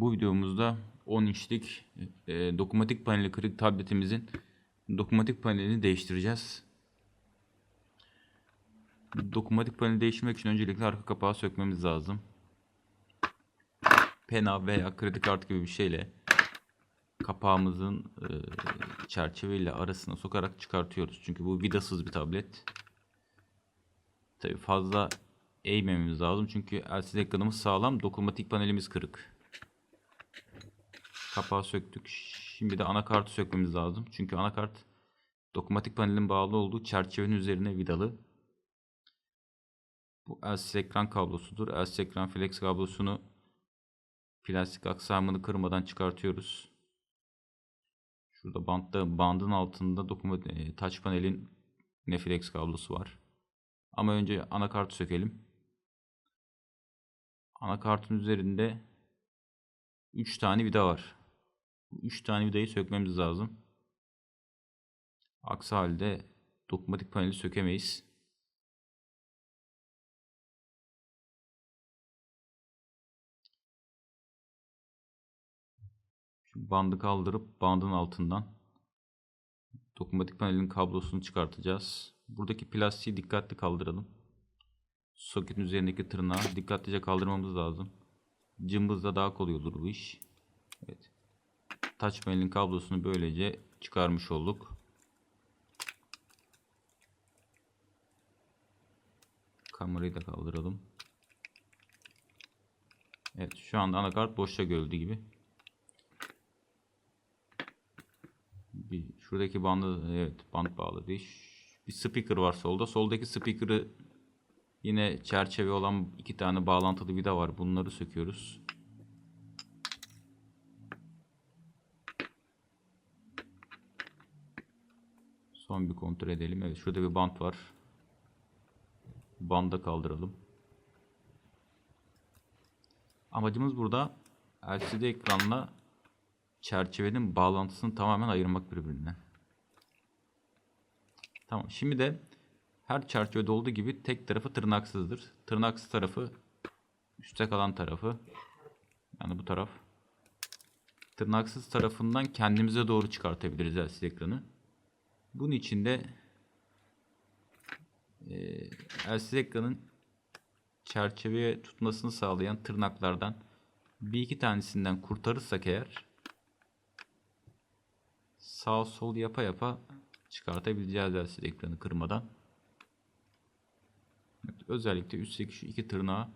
Bu videomuzda 10 inçlik e, dokunmatik paneli kırık tabletimizin dokunmatik panelini değiştireceğiz. Dokunmatik paneli değiştirmek için öncelikle arka kapağı sökmemiz lazım. Pena veya kredi kartı gibi bir şeyle kapağımızın e, çerçeveyle arasına sokarak çıkartıyoruz. Çünkü bu vidasız bir tablet. Tabi fazla eğmememiz lazım çünkü LCD ekranımız sağlam, dokunmatik panelimiz kırık. Kapağı söktük. Şimdi de anakartı sökmemiz lazım. Çünkü anakart dokunmatik panelin bağlı olduğu çerçevenin üzerine vidalı. Bu LCD ekran kablosudur. LCD ekran flex kablosunu plastik aksamını kırmadan çıkartıyoruz. Şurada bantta bandın altında dokuma e, touch panelin Neflex kablosu var. Ama önce anakartı sökelim. Anakartın üzerinde 3 tane vida var. Bu 3 tane vidayı sökmemiz lazım. Aksi halde dokunmatik paneli sökemeyiz. Şimdi bandı kaldırıp bandın altından dokunmatik panelin kablosunu çıkartacağız. Buradaki plastiği dikkatli kaldıralım. Soketin üzerindeki tırnağı dikkatlice kaldırmamız lazım. Cımbızla daha kolay olur bu iş. Evet. Touch panelin kablosunu böylece çıkarmış olduk. Kamerayı da kaldıralım. Evet şu anda anakart boşta gördüğü gibi. Bir, şuradaki bandı evet band bağlı değil. Bir speaker var solda. Soldaki speaker'ı yine çerçeve olan iki tane bağlantılı vida var. Bunları söküyoruz. Son bir kontrol edelim. Evet şurada bir bant var. Banda kaldıralım. Amacımız burada LCD ekranla çerçevenin bağlantısını tamamen ayırmak birbirinden. Tamam. Şimdi de her çerçevede olduğu gibi tek tarafı tırnaksızdır. Tırnaksız tarafı üstte kalan tarafı yani bu taraf tırnaksız tarafından kendimize doğru çıkartabiliriz LCD ekranı. Bunun için de e, LCD ekranın çerçeveye tutmasını sağlayan tırnaklardan bir iki tanesinden kurtarırsak eğer sağ sol yapa yapa çıkartabileceğiz LCD ekranı kırmadan. Evet, özellikle üstteki şu iki tırnağı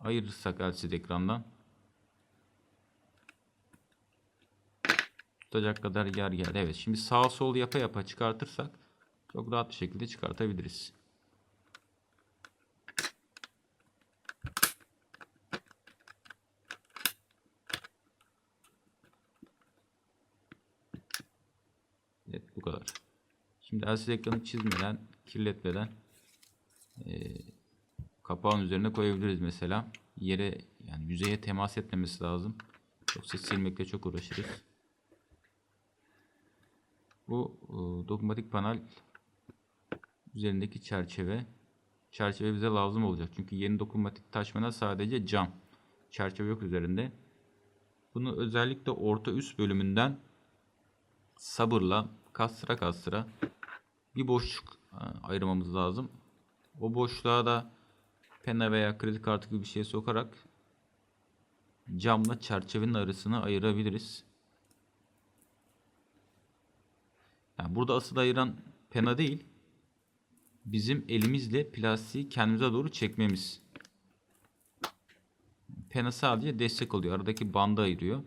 ayırırsak LCD ekrandan tutacak kadar yer geldi. Evet şimdi sağ sol yapa yapa çıkartırsak çok rahat bir şekilde çıkartabiliriz. Evet bu kadar. Şimdi LCD ekranı çizmeden, kirletmeden e, kapağın üzerine koyabiliriz mesela. Yere yani yüzeye temas etmemesi lazım. Yoksa silmekle çok uğraşırız. Bu e, dokunmatik panel üzerindeki çerçeve. Çerçeve bize lazım olacak. Çünkü yeni dokunmatik taşmana sadece cam. Çerçeve yok üzerinde. Bunu özellikle orta üst bölümünden sabırla kastıra kastıra bir boşluk e, ayırmamız lazım. O boşluğa da pena veya kredi kartı gibi bir şey sokarak camla çerçevenin arasını ayırabiliriz. Yani burada asıl ayıran pena değil. Bizim elimizle plastiği kendimize doğru çekmemiz. Pena sadece destek oluyor. Aradaki bandı ayırıyor.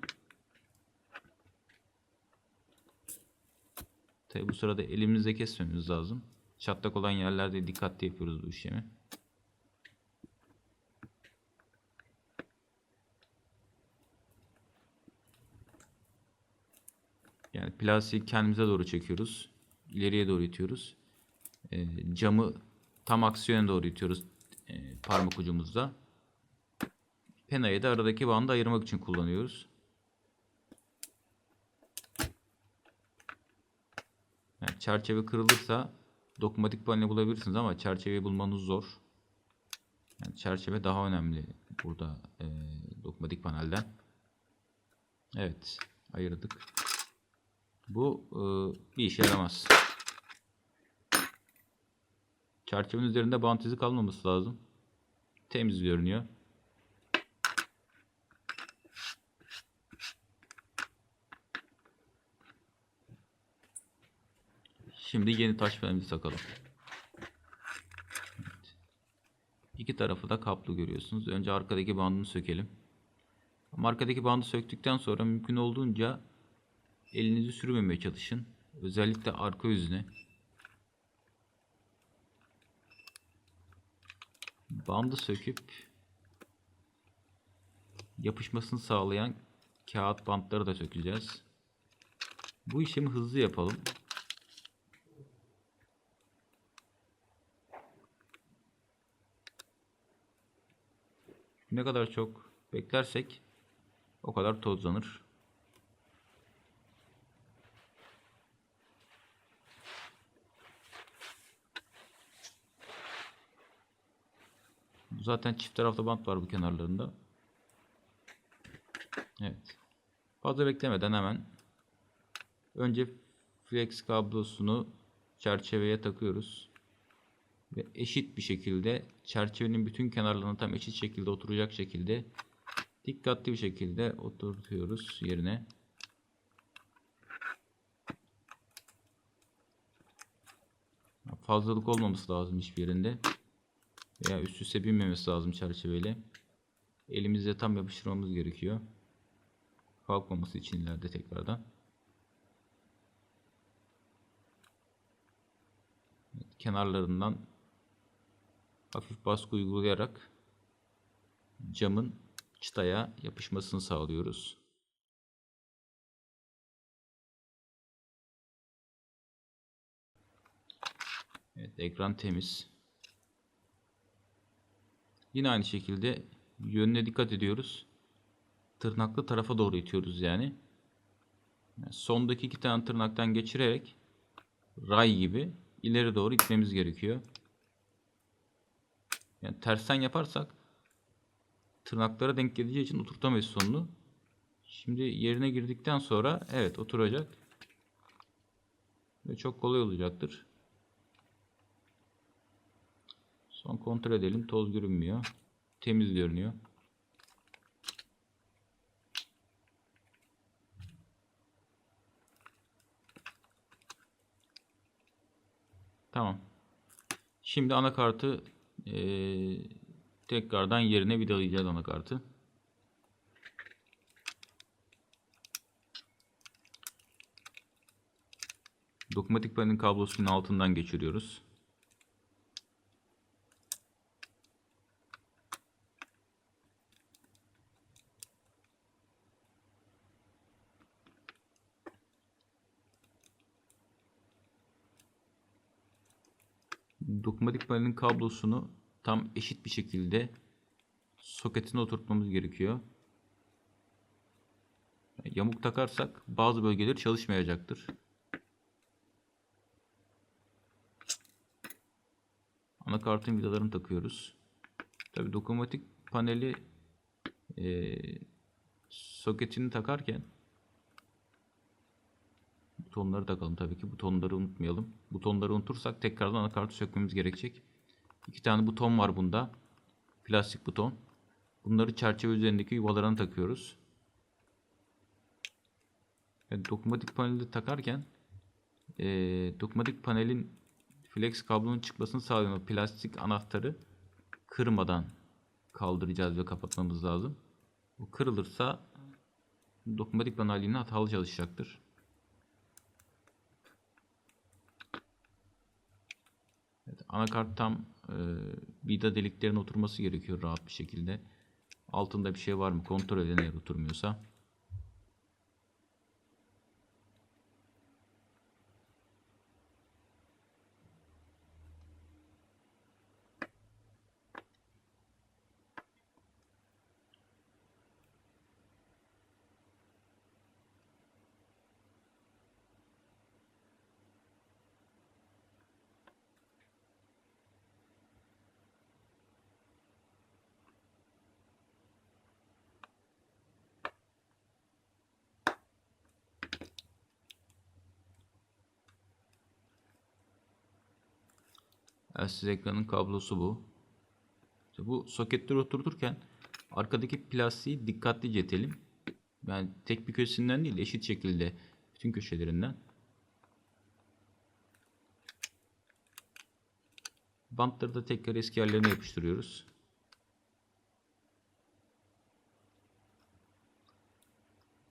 Tabi bu sırada elimizle kesmemiz lazım. Çatlak olan yerlerde dikkatli yapıyoruz bu işlemi. Yani plastiği kendimize doğru çekiyoruz. İleriye doğru itiyoruz. E, camı tam aksi yöne doğru itiyoruz e, parmak ucumuzda. Penayı da aradaki bandı ayırmak için kullanıyoruz. Yani çerçeve kırılırsa dokunmatik paneli bulabilirsiniz ama çerçeveyi bulmanız zor. Yani çerçeve daha önemli burada e, dokunmatik panelden. Evet ayırdık. Bu e, bir işe yaramaz. Çerçevenin üzerinde bant izi kalmaması lazım. Temiz görünüyor. Şimdi yeni taş panelimizi takalım. Evet. İki tarafı da kaplı görüyorsunuz. Önce arkadaki bandını sökelim. Arkadaki bandı söktükten sonra mümkün olduğunca elinizi sürmemeye çalışın. Özellikle arka yüzüne. Bandı söküp yapışmasını sağlayan kağıt bantları da sökeceğiz. Bu işlemi hızlı yapalım. Ne kadar çok beklersek o kadar tozlanır. Zaten çift taraflı bant var bu kenarlarında. Evet. Fazla beklemeden hemen önce flex kablosunu çerçeveye takıyoruz. Ve eşit bir şekilde çerçevenin bütün kenarlarına tam eşit şekilde oturacak şekilde dikkatli bir şekilde oturtuyoruz yerine. Fazlalık olmaması lazım hiçbir yerinde. Veya üst üste binmemesi lazım çerçeveyle. Elimizle tam yapıştırmamız gerekiyor. Kalkmaması için ileride tekrardan. kenarlarından hafif baskı uygulayarak camın çıtaya yapışmasını sağlıyoruz. Evet, ekran temiz. Yine aynı şekilde yönüne dikkat ediyoruz. Tırnaklı tarafa doğru itiyoruz yani. sondaki iki tane tırnaktan geçirerek ray gibi ileri doğru itmemiz gerekiyor. Yani tersten yaparsak tırnaklara denk geleceği için oturtamayız sonunu. Şimdi yerine girdikten sonra evet oturacak. Ve çok kolay olacaktır. Son kontrol edelim. Toz görünmüyor. Temiz görünüyor. Tamam. Şimdi anakartı ee, tekrardan yerine vidalayacağız anakartı. Dokunmatik panelin kablosunun altından geçiriyoruz. Dokunmatik panelin kablosunu tam eşit bir şekilde soketine oturtmamız gerekiyor. Yamuk takarsak bazı bölgeler çalışmayacaktır. Anakartın vidalarını takıyoruz. Tabi dokunmatik paneli e, soketini takarken Butonları takalım tabii ki. Butonları unutmayalım. Butonları unutursak tekrardan anakartı sökmemiz gerekecek. İki tane buton var bunda. Plastik buton. Bunları çerçeve üzerindeki yuvalarına takıyoruz. Evet, dokunmatik paneli takarken e, dokunmatik panelin flex kablonun çıkmasını sağlayan plastik anahtarı kırmadan kaldıracağız ve kapatmamız lazım. Bu kırılırsa dokunmatik panel yine hatalı çalışacaktır. Evet, anakart tam e, vida deliklerine oturması gerekiyor rahat bir şekilde. Altında bir şey var mı kontrol edin eğer oturmuyorsa. LCD ekranın kablosu bu. İşte bu soketleri oturturken arkadaki plastiği dikkatlice itelim. Yani tek bir köşesinden değil eşit şekilde bütün köşelerinden. Bantları da tekrar eski yerlerine yapıştırıyoruz.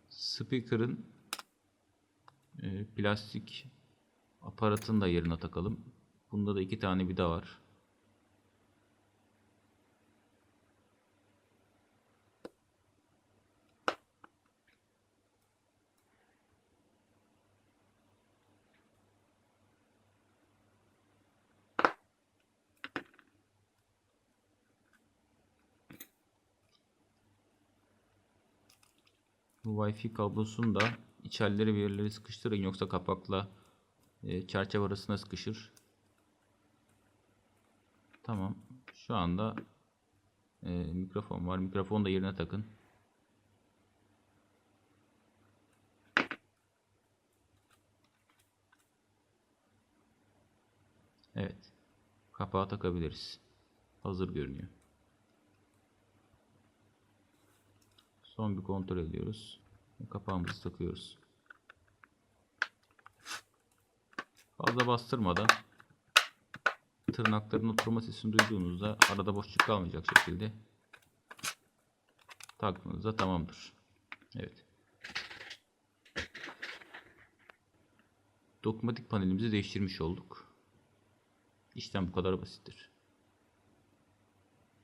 Speaker'ın e, plastik aparatını da yerine takalım. Bunda da iki tane vida var. Bu Wi-Fi kablosunu da içerileri bir yerlere sıkıştırın yoksa kapakla e, çerçeve arasına sıkışır. Tamam. Şu anda e, mikrofon var. Mikrofonu da yerine takın. Evet. Kapağı takabiliriz. Hazır görünüyor. Son bir kontrol ediyoruz. Kapağımızı takıyoruz. Fazla bastırmadan tırnakların oturma sesini duyduğunuzda arada boşluk kalmayacak şekilde taktığınızda tamamdır. Evet. Dokunmatik panelimizi değiştirmiş olduk. İşlem bu kadar basittir.